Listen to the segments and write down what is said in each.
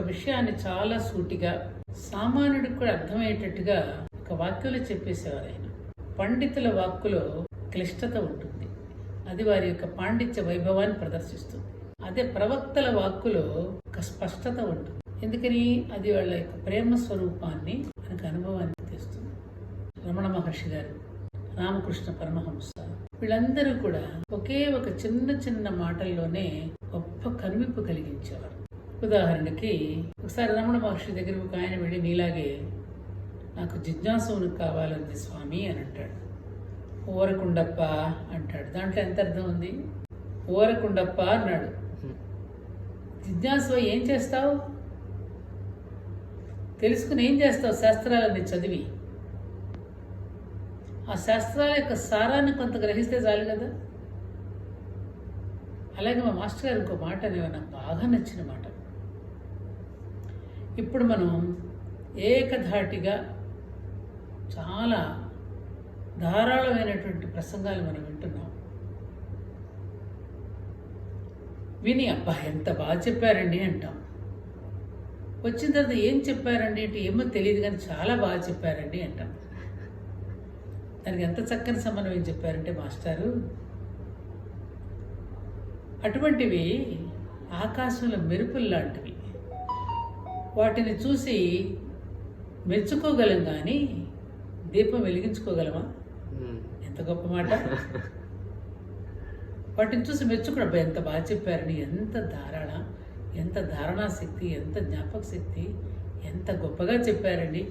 విషయాన్ని చాలా సూటిగా సామాన్యుడికి కూడా అర్థమయ్యేటట్టుగా ఒక వాక్యంలో చెప్పేసేవారు ఆయన. పండితుల వాక్కులో క్లిష్టత ఉంటుంది. అది వారి యొక్క పాండిత్య వైభవాన్ని ప్రదర్శిస్తుంది. అదే ప్రవక్తల వాక్కులో ఒక స్పష్టత ఉంటుంది. ఎందుకని? అది వాళ్ళ యొక్క ప్రేమ స్వరూపాన్ని మనకు అనుభవాన్ని తెస్తుంది. రమణ మహర్షి గారు రామకృష్ణ పరమహంస వీళ్ళందరూ కూడా ఒకే ఒక చిన్న చిన్న మాటల్లోనే గొప్ప కనువిప్పు కలిగించేవారు. ఉదాహరణకి ఒకసారి రమణ మహర్షి దగ్గర ఒక ఆయన వెళ్ళి నీలాగే నాకు జిజ్ఞాసువును కావాలంది స్వామి అని అంటాడు. ఊరకుండప్ప అంటాడు. దాంట్లో ఎంత అర్థం ఉంది? ఊరకుండప్ప అన్నాడు. జిజ్ఞాసు ఏం చేస్తావు? తెలుసుకుని ఏం చేస్తావు శాస్త్రాలన్నీ చదివి? ఆ శాస్త్రాల యొక్క సారాన్ని కొంత గ్రహిస్తే చాలు కదా? అలాగే మా మాస్టర్ గారు ఇంకో మాట అనేవి నాకు బాగా నచ్చిన మాట. ఇప్పుడు మనం ఏకధాటిగా చాలా ధారాళమైనటువంటి ప్రసంగాలు మనం వింటున్నాం. విని అబ్బా ఎంత బాగా చెప్పారండి అంటాం. వచ్చిన తర్వాత ఏం చెప్పారండి అంటే ఏమో తెలియదు కానీ చాలా బాగా చెప్పారండి అంటాం. దానికి ఎంత చక్కని సమన్వయం చెప్పారంటే మాస్టారు అటువంటివి ఆకాశంలో మెరుపులు లాంటివి. వాటిని చూసి మెచ్చుకోగలం కానీ దీపం వెలిగించుకోగలమా? ఎంత గొప్ప మాట. వాటిని చూసి మెచ్చుకున్న అబ్బాయి ఎంత బాగా చెప్పారని ఎంత ధారణ ఎంత ధారణా శక్తి ఎంత జ్ఞాపక శక్తి ఎంత గొప్పగా చెప్పారండి.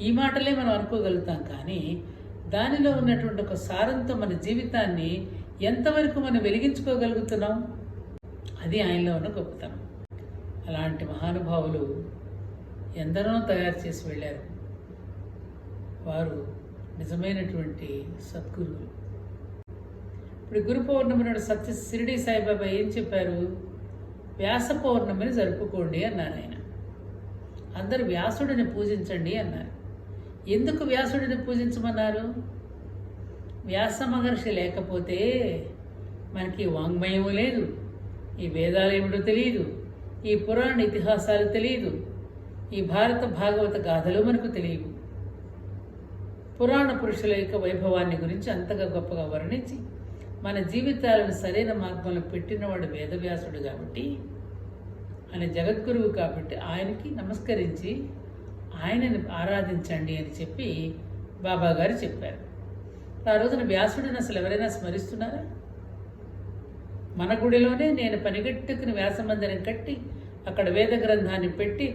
ఈ మాటలే మనం అనుకోగలుగుతాం కానీ దానిలో ఉన్నటువంటి ఒక సారంతో మన జీవితాన్ని ఎంతవరకు మనం వెలిగించుకోగలుగుతున్నాం? అది ఆయనలో ఉన్న గొప్పతనం. అలాంటి మహానుభావులు ఎందరో తయారు చేసి వెళ్ళారు. వారు నిజమైనటువంటి సద్గురువులు. ఇప్పుడు గురు పౌర్ణమి నాడు సత్య షిరిడి సాయిబాబా ఏం చెప్పారు? వ్యాస పౌర్ణమిని జరుపుకోండి అన్నారు ఆయన. అందరు వ్యాసుడిని పూజించండి అన్నారు. ఎందుకు వ్యాసుడిని పూజించమన్నారు? వ్యాస మహర్షి లేకపోతే మనకి వాంగ్మయం లేదు. ఈ వేదాలు ఏమిటో తెలియదు. ఈ పురాణ ఇతిహాసాలు తెలియదు. ఈ భారత భాగవత గాథలు మనకు తెలియవు పురాణ పురుషుల యొక్క వైభవాన్ని గురించి అంతగా గొప్పగా వర్ణించి మన జీవితాలను సరైన మార్గంలో పెట్టినవాడు వేదవ్యాసుడు కాబట్టి ఆయన జగద్గురువు కాబట్టి ఆయనకి నమస్కరించి ఆయనని ఆరాధించండి అని చెప్పి బాబా గారు చెప్పారు. ఆ రోజున వ్యాసుడిని అసలు ఎవరైనా స్మరిస్తున్నారా? మన గుడిలోనే నేను పనిగట్టుకుని వ్యాసమందిరం కట్టి అక్కడ వేద గ్రంథాన్ని పెట్టి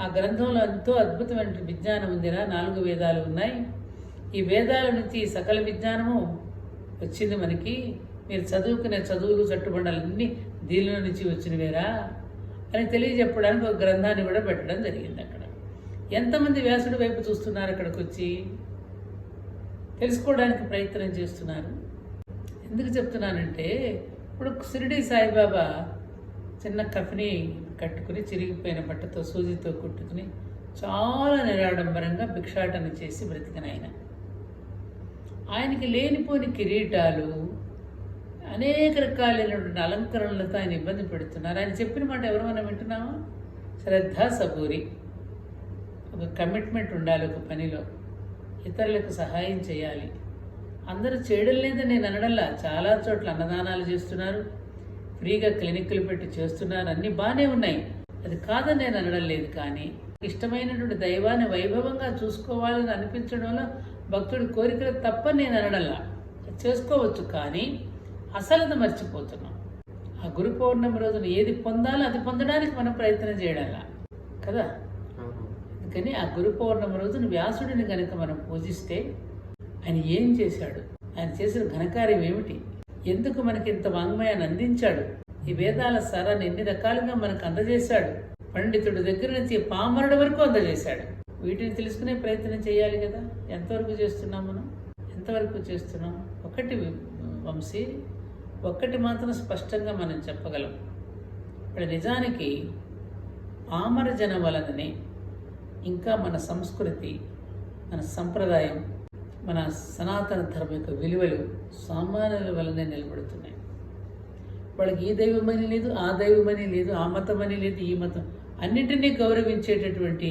ఆ గ్రంథంలో ఎంతో అద్భుతమైన విజ్ఞానం ఉందిరా. నాలుగు వేదాలు ఉన్నాయి. ఈ వేదాల నుంచి ఈ సకల విజ్ఞానము వచ్చింది మనకి. మీరు చదువుకునే చదువులు చట్టుబండాలన్నీ దీనిలో నుంచి వచ్చినవేరా అని తెలియజెప్పడానికి ఒక గ్రంథాన్ని కూడా పెట్టడం జరిగింది అక్కడ. ఎంతమంది వ్యాసుడి వైపు చూస్తున్నారు అక్కడికి వచ్చి తెలుసుకోవడానికి ప్రయత్నం చేస్తున్నారు. ఎందుకు చెప్తున్నానంటే ఇప్పుడు షిరిడి సాయిబాబా చిన్న కఫిని కట్టుకుని చిరిగిపోయిన బట్టతో సూజితో కుట్టుకుని చాలా నిరాడంబరంగా భిక్షాటన చేసి బ్రతికిన ఆయన. ఆయనకి లేనిపోని కిరీటాలు అనేక రకాలైనటువంటి అలంకరణలతో ఆయన ఇబ్బంది పెడుతున్నారు. ఆయన చెప్పిన మాట ఎవరు మనం వింటున్నామా శ్రద్ధ సబూరి. ఒక కమిట్మెంట్ ఉండాలి ఒక పనిలో. ఇతరులకు సహాయం చేయాలి. అందరూ చేయడం లేదని నేను అనడంలా చాలా చోట్ల అన్నదానాలు చేస్తున్నారు. ఫ్రీగా క్లినిక్లు పెట్టి చేస్తున్నారు అన్నీ బాగానే ఉన్నాయి. అది కాదని నేను అనడం లేదు కానీ ఇష్టమైనటువంటి దైవాన్ని వైభవంగా చూసుకోవాలని అనిపించడంలో భక్తుడి కోరికలు తప్ప నేను అనడంలా. చేసుకోవచ్చు కానీ అసలు మర్చిపోతున్నాం. ఆ గురు పౌర్ణమి రోజున ఏది పొందాలో అది పొందడానికి మనం ప్రయత్నం చేయడంలా. కదా? అందుకని ఆ గురు పౌర్ణమి రోజున వ్యాసుడిని కనుక మనం పూజిస్తే ఆయన ఏం చేశాడు? ఆయన చేసిన ఘనకార్యం ఏమిటి? ఎందుకు మనకి ఇంత వాంగ్మయాన్ని అందించాడు? ఈ వేదాల సారాన్ని ఎన్ని రకాలుగా మనకు అందజేశాడు? పండితుడి దగ్గర నుంచి పామరుడు వరకు అందజేశాడు. వీటిని తెలుసుకునే ప్రయత్నం చేయాలి కదా? ఎంతవరకు చేస్తున్నాం మనం? ఎంతవరకు చేస్తున్నాం? ఒకటి వంశీ ఒక్కటి మాత్రం స్పష్టంగా మనం చెప్పగలం. ఇప్పుడు నిజానికి పామర జనం వలననే ఇంకా మన సంస్కృతి మన సంప్రదాయం మన సనాతన ధర్మం యొక్క విలువలు సామాన్యుల వలనే నిలబడుతున్నాయి. వాళ్ళకి ఈ దైవమని లేదు ఆ దైవమని లేదు ఆ మతమని లేదు ఈ మతం అన్నింటినీ గౌరవించేటటువంటి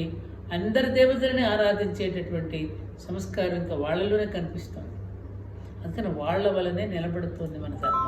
అందరి దేవతలని ఆరాధించేటటువంటి సంస్కారం ఇంకా వాళ్ళలోనే కనిపిస్తుంది. అందుకని వాళ్ళ వలనే నిలబడుతుంది మన ధర్మం.